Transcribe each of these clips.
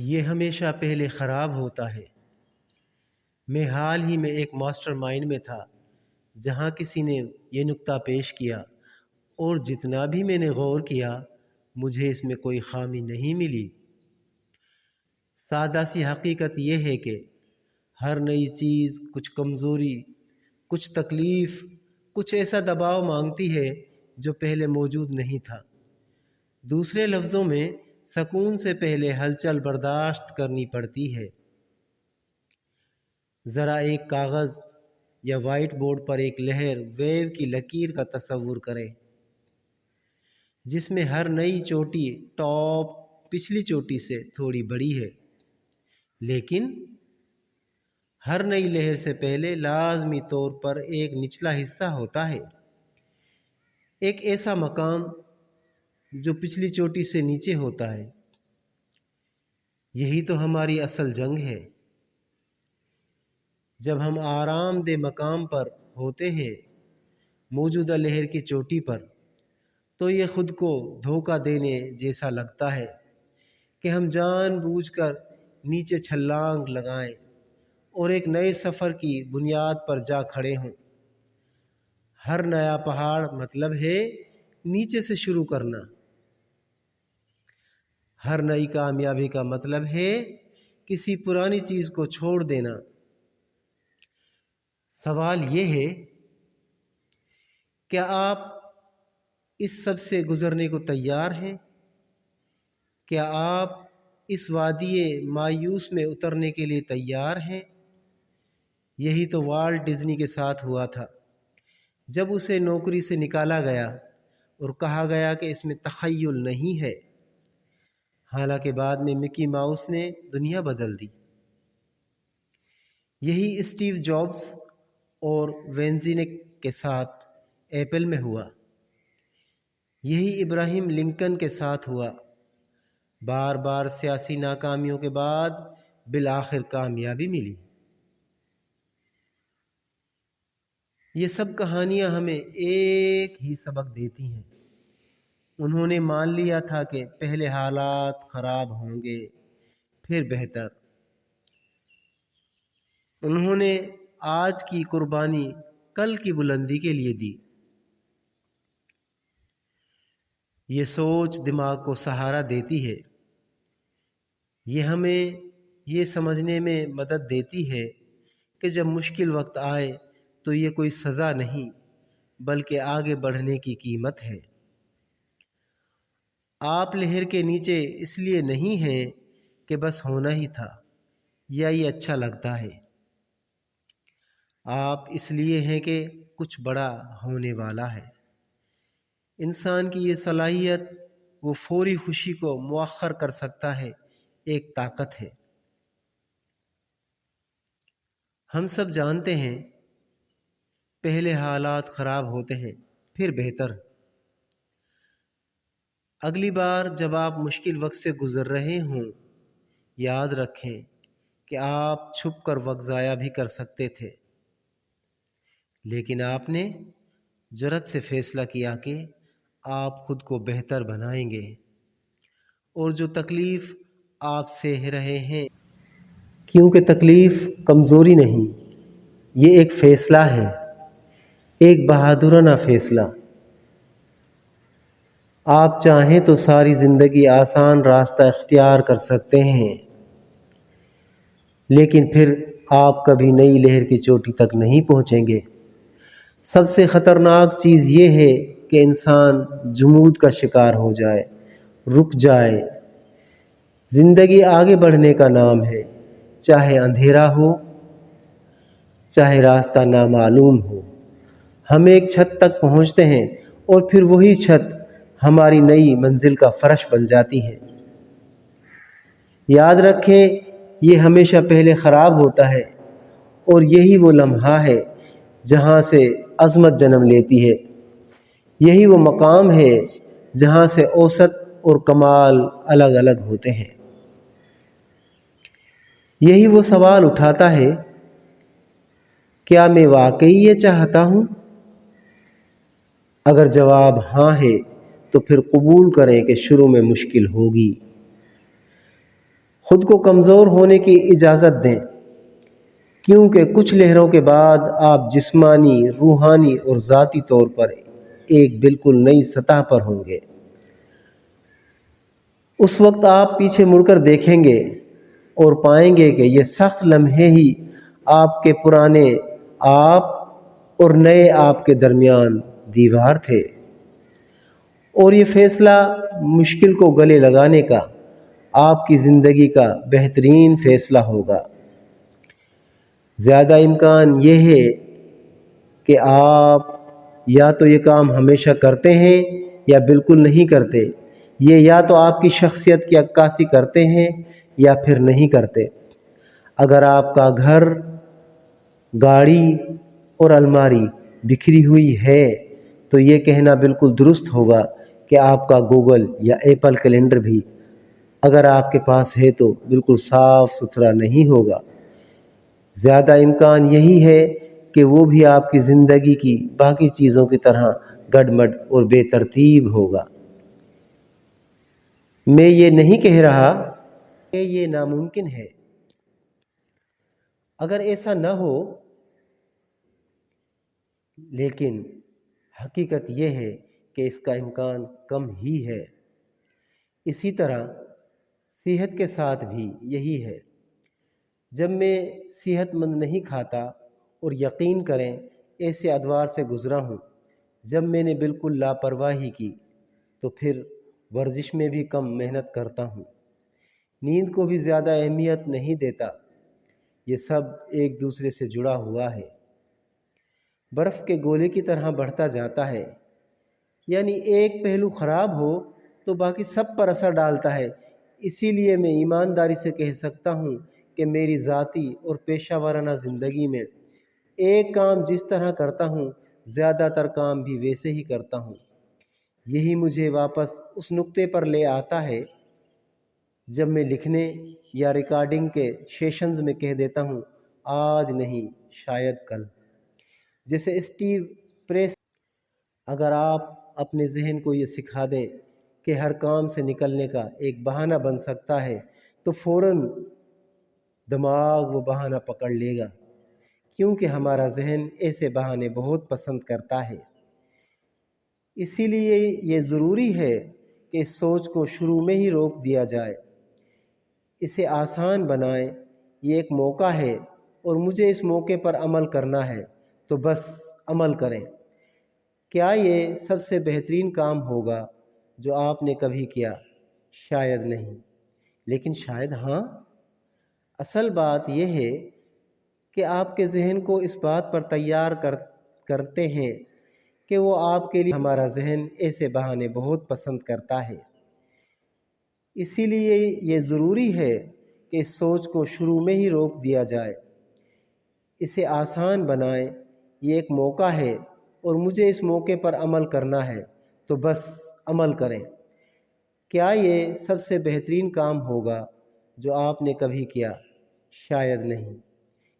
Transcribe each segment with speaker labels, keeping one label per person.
Speaker 1: یہ ہمیشہ پہلے خراب ہوتا ہے۔ میں حال ہی میں ایک ماسٹر مائنڈ میں تھا، جہاں کسی نے یہ نقطہ پیش کیا، اور جتنا بھی میں نے غور کیا، مجھے اس میں کوئی خامی نہیں ملی۔ سادہ سی حقیقت یہ ہے کہ ہر نئی چیز کچھ کمزوری، کچھ تکلیف، کچھ ایسا دباؤ مانگتی ہے جو پہلے موجود نہیں تھا۔ دوسرے لفظوں میں سکون سے پہلے ہلچل برداشت کرنی پڑتی ہے۔ ذرا ایک کاغذ یا وائٹ بورڈ پر ایک لہر ویو کی لکیر کا تصور کریں۔ جس میں ہر نئی چوٹی ٹاپ پچھلی چوٹی سے تھوڑی بڑی ہے۔ لیکن ہر نئی لہر سے پہلے لازمی طور پر ایک نچلا حصہ ہوتا ہے۔ ایک ایسا مقام جو پچھلی چوٹی سے نیچے ہوتا ہے۔ یہی تو ہماری اصل جنگ ہے۔ جب ہم آرام دہ مقام پر ہوتے ہیں، موجودہ لہر کی چوٹی پر، تو یہ خود کو دھوکہ دینے جیسا لگتا ہے کہ ہم جان بوجھ کر نیچے چھلانگ لگائیں اور ایک نئے سفر کی بنیاد پر جا کھڑے ہوں۔ ہر نیا پہاڑ مطلب ہے نیچے سے شروع کرنا۔ ہر نئی کامیابی کا مطلب ہے کسی پرانی چیز کو چھوڑ دینا۔ سوال یہ ہے، کیا آپ اس سب سے گزرنے کو تیار ہیں؟ کیا آپ اس وادی مایوس میں اترنے کے لیے تیار ہیں؟ یہی تو والٹ ڈزنی کے ساتھ ہوا تھا۔ جب اسے نوکری سے نکالا گیا اور کہا گیا کہ اس میں تخیل نہیں ہے حالانکہ بعد میں مکی ماؤس نے دنیا بدل دی۔ یہی اسٹیو جابس اور وینزینک کے ساتھ ایپل میں ہوا۔ یہی ابراہیم لنکن کے ساتھ ہوا۔ بار بار سیاسی ناکامیوں کے بعد بالآخر کامیابی ملی۔ یہ سب کہانیاں ہمیں ایک ہی سبق دیتی ہیں۔ انہوں نے مان لیا تھا کہ پہلے حالات خراب ہوں گے، پھر بہتر۔ انہوں نے آج کی قربانی کل کی بلندی کے لیے دی۔ یہ سوچ دماغ کو سہارا دیتی ہے۔ یہ ہمیں یہ سمجھنے میں مدد دیتی ہے کہ جب مشکل وقت آئے تو یہ کوئی سزا نہیں، بلکہ آگے بڑھنے کی قیمت ہے۔ آپ لہر کے نیچے اس لیے نہیں ہیں کہ بس ہونا ہی تھا، یا یہ اچھا لگتا ہے۔ آپ اس لیے ہیں کہ کچھ بڑا ہونے والا ہے۔ انسان کی یہ صلاحیت وہ فوری خوشی کو مؤخر کر سکتا ہے، ایک طاقت ہے۔ ہم سب جانتے ہیں، پہلے حالات خراب ہوتے ہیں، پھر بہتر۔ اگلی بار جب آپ مشکل وقت سے گزر رہے ہوں، یاد رکھیں کہ آپ چھپ کر وقت ضائع بھی کر سکتے تھے۔ لیکن آپ نے جرت سے فیصلہ کیا کہ آپ خود کو بہتر بنائیں گے۔ اور جو تکلیف آپ سہ رہے ہیں، کیونکہ تکلیف کمزوری نہیں، یہ ایک فیصلہ ہے، ایک بہادرانہ فیصلہ۔ آپ چاہیں تو ساری زندگی آسان راستہ اختیار کر سکتے ہیں۔ لیکن پھر آپ کبھی نئی لہر کی چوٹی تک نہیں پہنچیں گے۔ سب سے خطرناک چیز یہ ہے کہ انسان جمود کا شکار ہو جائے، رک جائے۔ زندگی آگے بڑھنے کا نام ہے، چاہے اندھیرا ہو، چاہے راستہ نامعلوم ہو۔ ہم ایک چھت تک پہنچتے ہیں اور پھر وہی چھت ہماری نئی منزل کا فرش بن جاتی ہے یاد رکھیں، یہ ہمیشہ پہلے خراب ہوتا ہے اور یہی وہ لمحہ ہے جہاں سے عظمت جنم لیتی ہے۔ یہی وہ مقام ہے جہاں سے اوسط اور کمال الگ الگ ہوتے ہیں۔ یہی وہ سوال اٹھاتا ہے، کیا میں واقعی یہ چاہتا ہوں؟ اگر جواب ہاں ہے تو پھر قبول کریں کہ شروع میں مشکل ہوگی۔ خود کو کمزور ہونے کی اجازت دیں، کیونکہ کچھ لہروں کے بعد آپ جسمانی، روحانی اور ذاتی طور پر ایک بالکل نئی سطح پر ہوں گے۔ اس وقت آپ پیچھے مڑ کر دیکھیں گے اور پائیں گے کہ یہ سخت لمحے ہی آپ کے پرانے آپ اور نئے آپ کے درمیان دیوار تھے۔ اور یہ فیصلہ مشکل کو گلے لگانے کا، آپ کی زندگی کا بہترین فیصلہ ہوگا۔ زیادہ امکان یہ ہے کہ آپ یا تو یہ کام ہمیشہ کرتے ہیں یا بالکل نہیں کرتے۔ یہ یا تو آپ کی شخصیت کی عکاسی کرتے ہیں یا پھر نہیں کرتے۔ اگر آپ کا گھر، گاڑی اور الماری بکھری ہوئی ہے تو یہ کہنا بالکل درست ہوگا۔ کہ آپ کا گوگل یا ایپل کیلنڈر بھی اگر آپ کے پاس ہے تو بالکل صاف ستھرا نہیں ہوگا۔ زیادہ امکان یہی ہے کہ وہ بھی آپ کی زندگی کی باقی چیزوں کی طرح گڈمڈ اور بے ترتیب ہوگا۔ میں یہ نہیں کہہ رہا کہ یہ ناممکن ہے۔ اگر ایسا نہ ہو، لیکن حقیقت یہ ہے کہ اس کا امکان کم ہی ہے۔ اسی طرح صحت کے ساتھ بھی یہی ہے۔ جب میں صحت مند نہیں کھاتا اور یقین کریں ایسے ادوار سے گزرا ہوں، جب میں نے بالکل لاپرواہی کی، تو پھر ورزش میں بھی کم محنت کرتا ہوں۔ نیند کو بھی زیادہ اہمیت نہیں دیتا، یہ سب ایک دوسرے سے جڑا ہوا ہے۔ برف کے گولے کی طرح بڑھتا جاتا ہے۔ یعنی ایک پہلو خراب ہو تو باقی سب پر اثر ڈالتا ہے۔ اسی لیے میں ایمانداری سے کہہ سکتا ہوں کہ میری ذاتی اور پیشہ ورانہ زندگی میں ایک کام جس طرح کرتا ہوں، زیادہ تر کام بھی ویسے ہی کرتا ہوں۔ یہی مجھے واپس اس نقطے پر لے آتا ہے جب میں لکھنے یا ریکارڈنگ کے سیشنز میں کہہ دیتا ہوں، آج نہیں، شاید کل۔ جیسے اسٹیو پریس، اگر آپ اپنے ذہن کو یہ سکھا دیں کہ ہر کام سے نکلنے کا ایک بہانہ بن سکتا ہے، تو فوراً دماغ وہ بہانہ پکڑ لے گا۔ کیونکہ ہمارا ذہن ایسے بہانے بہت پسند کرتا ہے۔ اسی لیے یہ ضروری ہے کہ اس سوچ کو شروع میں ہی روک دیا جائے۔ اسے آسان بنائیں، یہ ایک موقع ہے اور مجھے اس موقع پر عمل کرنا ہے، تو بس عمل کریں۔ کیا یہ سب سے بہترین کام ہوگا جو آپ نے کبھی کیا؟ شاید نہیں۔ لیکن شاید ہاں۔ اصل بات یہ ہے کہ آپ کے ذہن کو اس بات پر تیار کر، کرتے ہیں کہ وہ آپ کے لیے ہمارا ذہن ایسے بہانے بہت پسند کرتا ہے۔ اسی لیے یہ ضروری ہے کہ اس سوچ کو شروع میں ہی روک دیا جائے۔ اسے آسان بنائیں، یہ ایک موقع ہے۔ اور مجھے اس موقع پر عمل کرنا ہے، تو بس عمل کریں۔ کیا یہ سب سے بہترین کام ہوگا جو آپ نے کبھی کیا؟ شاید نہیں۔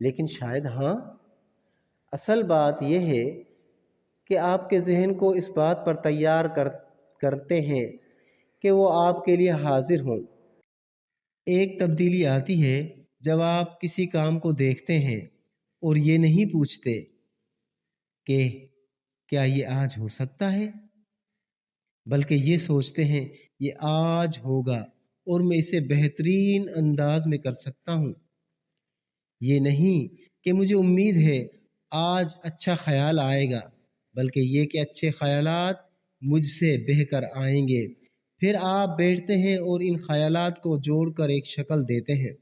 Speaker 1: لیکن شاید ہاں۔ اصل بات یہ ہے کہ آپ کے ذہن کو اس بات پر تیار کر، کرتے ہیں کہ وہ آپ کے لیے حاضر ہوں۔ ایک تبدیلی آتی ہے جب آپ کسی کام کو دیکھتے ہیں اور یہ نہیں پوچھتے کہ کیا یہ آج ہو سکتا ہے؟ بلکہ یہ سوچتے ہیں، یہ آج ہوگا اور میں اسے بہترین انداز میں کر سکتا ہوں۔ یہ نہیں کہ مجھے امید ہے آج اچھا خیال آئے گا، بلکہ یہ کہ اچھے خیالات مجھ سے بہہ کر آئیں گے۔ پھر آپ بیٹھتے ہیں اور ان خیالات کو جوڑ کر ایک شکل دیتے ہیں۔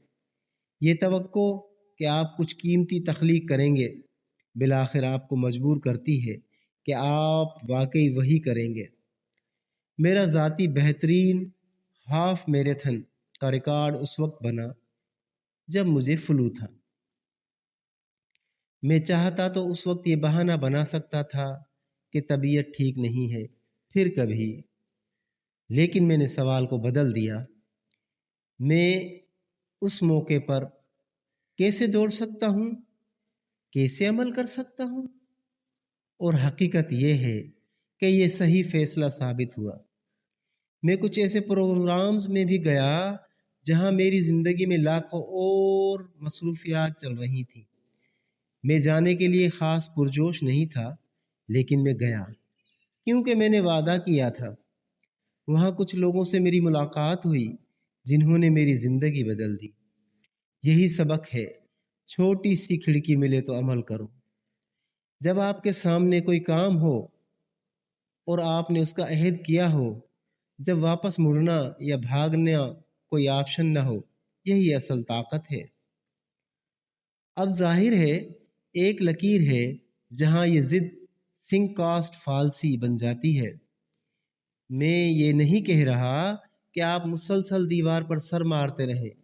Speaker 1: یہ توقع کہ آپ کچھ قیمتی تخلیق کریں گے، بالآخر آپ کو مجبور کرتی ہے۔ کہ آپ واقعی وہی کریں گے۔ میرا ذاتی بہترین ہاف میریتھن کا ریکارڈ اس وقت بنا جب مجھے فلو تھا۔ میں چاہتا تو اس وقت یہ بہانہ بنا سکتا تھا کہ طبیعت ٹھیک نہیں ہے، پھر کبھی۔ لیکن میں نے سوال کو بدل دیا۔ میں اس موقع پر کیسے دوڑ سکتا ہوں؟ کیسے عمل کر سکتا ہوں؟ اور حقیقت یہ ہے کہ یہ صحیح فیصلہ ثابت ہوا۔ میں کچھ ایسے پروگرامز میں بھی گیا جہاں میری زندگی میں لاکھوں اور مصروفیات چل رہی تھیں۔ میں جانے کے لیے خاص پرجوش نہیں تھا، لیکن میں گیا۔ کیونکہ میں نے وعدہ کیا تھا۔ وہاں کچھ لوگوں سے میری ملاقات ہوئی جنہوں نے میری زندگی بدل دی۔ یہی سبق ہے، چھوٹی سی کھڑکی ملے تو عمل کرو۔ جب آپ کے سامنے کوئی کام ہو اور آپ نے اس کا عہد کیا ہو، جب واپس مڑنا یا بھاگنا کوئی آپشن نہ ہو، یہی اصل طاقت ہے۔ اب ظاہر ہے، ایک لکیر ہے جہاں یہ ضد سنگ کاسٹ فالسی بن جاتی ہے۔ میں یہ نہیں کہہ رہا کہ آپ مسلسل دیوار پر سر مارتے رہیں،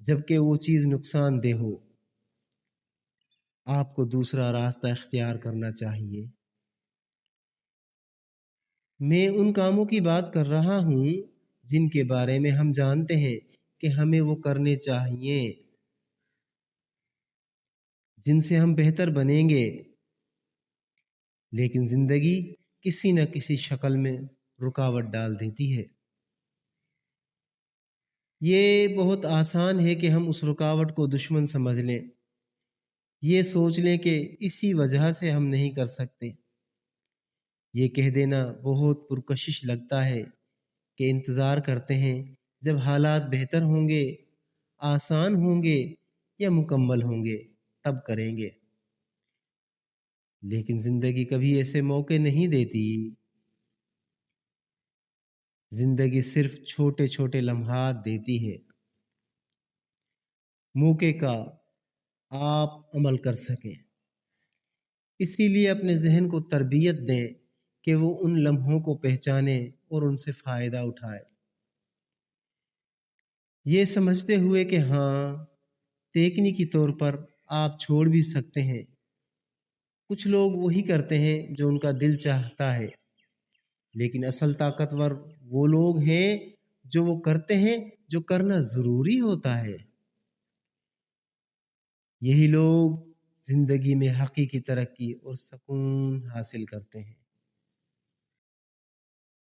Speaker 1: جبکہ وہ چیز نقصان دہ ہو۔ آپ کو دوسرا راستہ اختیار کرنا چاہیے۔ میں ان کاموں کی بات کر رہا ہوں جن کے بارے میں ہم جانتے ہیں کہ ہمیں وہ کرنے چاہیے۔ جن سے ہم بہتر بنیں گے۔ لیکن زندگی کسی نہ کسی شکل میں رکاوٹ ڈال دیتی ہے۔ یہ بہت آسان ہے کہ ہم اس رکاوٹ کو دشمن سمجھ لیں۔ یہ سوچ لیں کہ اسی وجہ سے ہم نہیں کر سکتے۔ یہ کہہ دینا بہت پرکشش لگتا ہے کہ انتظار کرتے ہیں۔ جب حالات بہتر ہوں گے، آسان ہوں گے یا مکمل ہوں گے، تب کریں گے۔ لیکن زندگی کبھی ایسے موقع نہیں دیتی۔ زندگی صرف چھوٹے چھوٹے لمحات دیتی ہے۔ موقع کا آپ عمل کر سکیں۔ اسی لیے اپنے ذہن کو تربیت دیں کہ وہ ان لمحوں کو پہچانے اور ان سے فائدہ اٹھائے۔ یہ سمجھتے ہوئے کہ ہاں تیکنیکی طور پر آپ چھوڑ بھی سکتے ہیں۔ کچھ لوگ وہی کرتے ہیں جو ان کا دل چاہتا ہے۔ لیکن اصل طاقتور وہ لوگ ہیں جو وہ کرتے ہیں جو کرنا ضروری ہوتا ہے۔ یہی لوگ زندگی میں حقیقی ترقی اور سکون حاصل کرتے ہیں۔